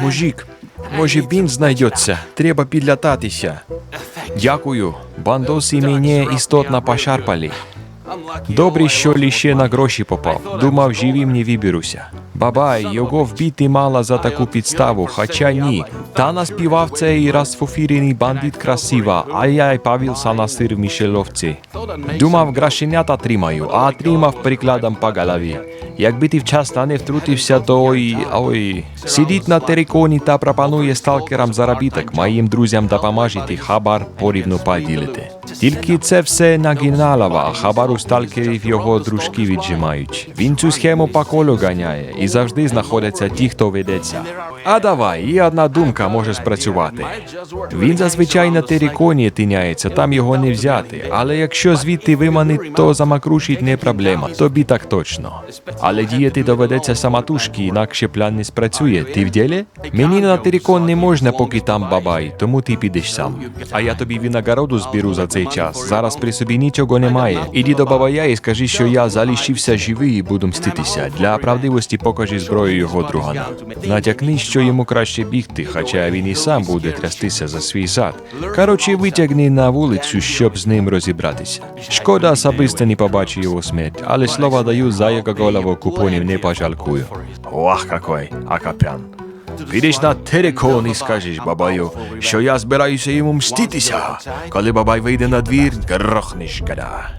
Мужик, може він знайдеться. Треба підлятатися. Дякую. Бандоси мені істотно пошарпали. Добре, що лише на гроші попав. Думав, живим не виберуся. Бабай, його вбити мало за таку підставу, хоча ні. Та наспівав цей розфофірений бандит красиво, а я й павівся на в Мішеловці. Думав, грошенята тримаю, а тримав прикладом по голові. Якби ти вчасно не втрутився, то й... ой... Сидить на териконі та пропонує сталкерам заробіток, моїм друзям допоможете хабар порівну поділити. Тільки це все нагиналова, а хабар у сталкерів його дружки віджимають. Він цю схему по колу ганяє і завжди знаходяться ті, хто ведеться. А давай, і одна думка може спрацювати. Він зазвичай на териконі тиняється, там його не взяти. Але якщо звідти виманить, то замакрушить не проблема. Тобі так точно. Але діяти доведеться самотужки, інакше план не спрацює. Ти в ділі? Мені на терикон не можна, поки там бабай, тому ти підеш сам. А я тобі винагороду зберу за цей час. Зараз при собі нічого немає. Іди до бабая і скажи, що я залишився живий і буду мститися. Для правдивості покажи зброю його другана. Натякни, що йому краще бігти, хоча він і сам буде трястися за свій зад. Коротше, витягни на вулицю, щоб з ним розібратися. Шкода, особисто не побачу його смерть, але слово даю за його голову купонів не пожалкую. Ох, какой, акапян. Підеш на терикон і скажеш бабаю, що я збираюся йому мститися. Коли бабай вийде на двір, грохнеш гада.